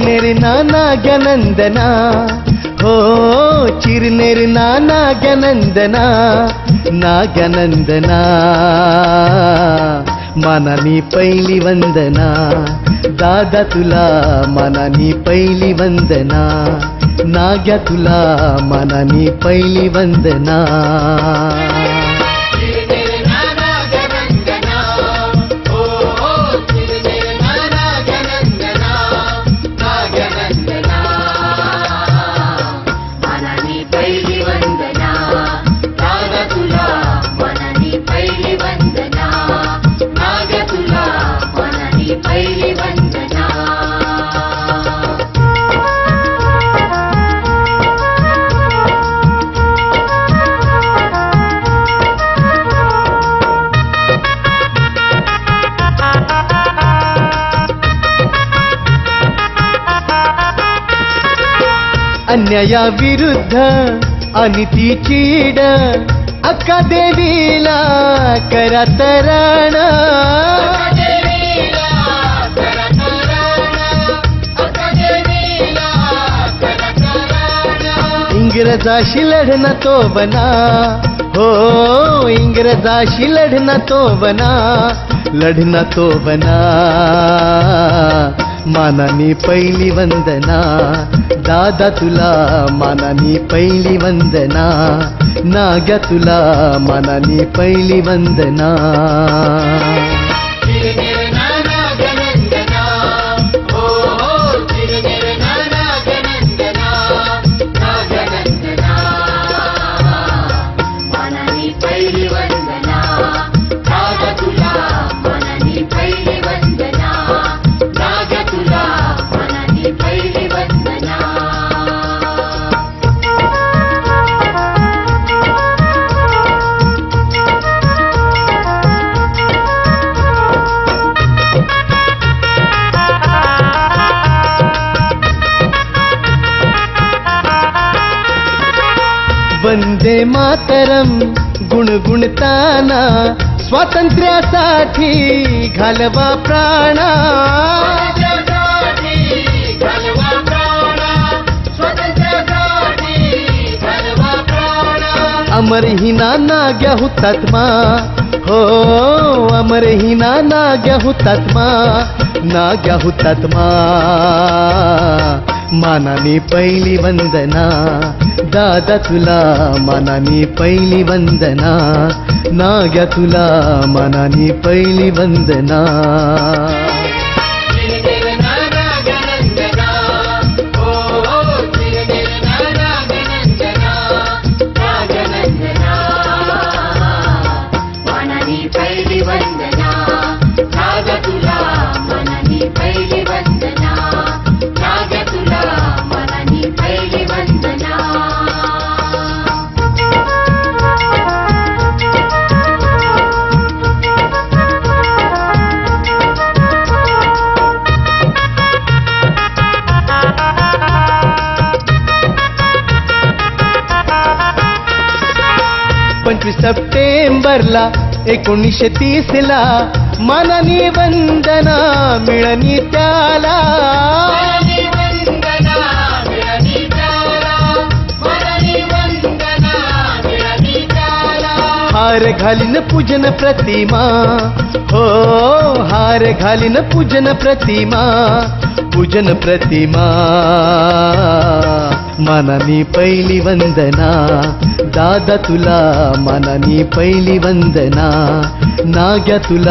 చిరునేరి నానాగనందన ఓ చిరునేరి నానాగనందన నాగనందన మన నీ పైలి వందన? దాదతుల మన నీ పైలి వందన? నాగతుల మన నీ పైలి వందనా? अन्यायाविरुद्ध अनितीचीड अक्का देवीला करा तराणा। इंग्रजाशी लढणं तो बना हो इंग्रजाशी लढणं तो बना लढणं तो बना मानानी पहिली वंदना दादा तुला मानानी पहिली वंदना नाग्या तुला मानानी पहिली वंदना वंदे मातरम गुणगुणताना स्वातंत्र्यासाठी घालवा प्राणा. अमर ही नाना ग्या हुतात्मा हो अमर ही नाना ग्या हुतात्मा ना ग्या हुतात्मा మనని పైలి వందనా దాదతులా మనని పైలి వందనా నాగతులా మనని పైలి వందనా. पंचवीस सप्टेंबरला एकोणीसशे तीस ला मानानी वंदना मिळनी त्याला. हार घालीन पूजन प्रतिमा. हो हार घालीन पूजन प्रतिमा. पूजन प्रतिमा. మననిపై నివందన దాదతుల మననిపై నివందన నాగతుల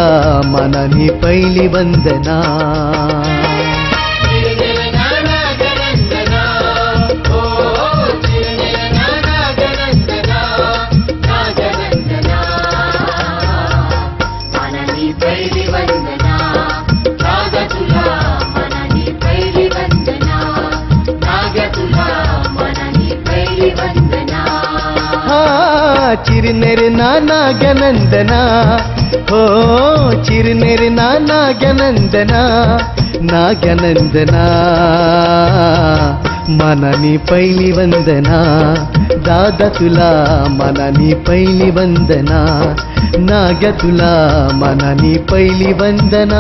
పైలి వందనా? చిరునెరి నానా గనందనా? ఓ చిరునెరి నానా గనందనా? నా గనందనా? మనని పైని వందనా? దాదతులా మనని పైని వందనా? నాగతులా మనని మననిపై నివందన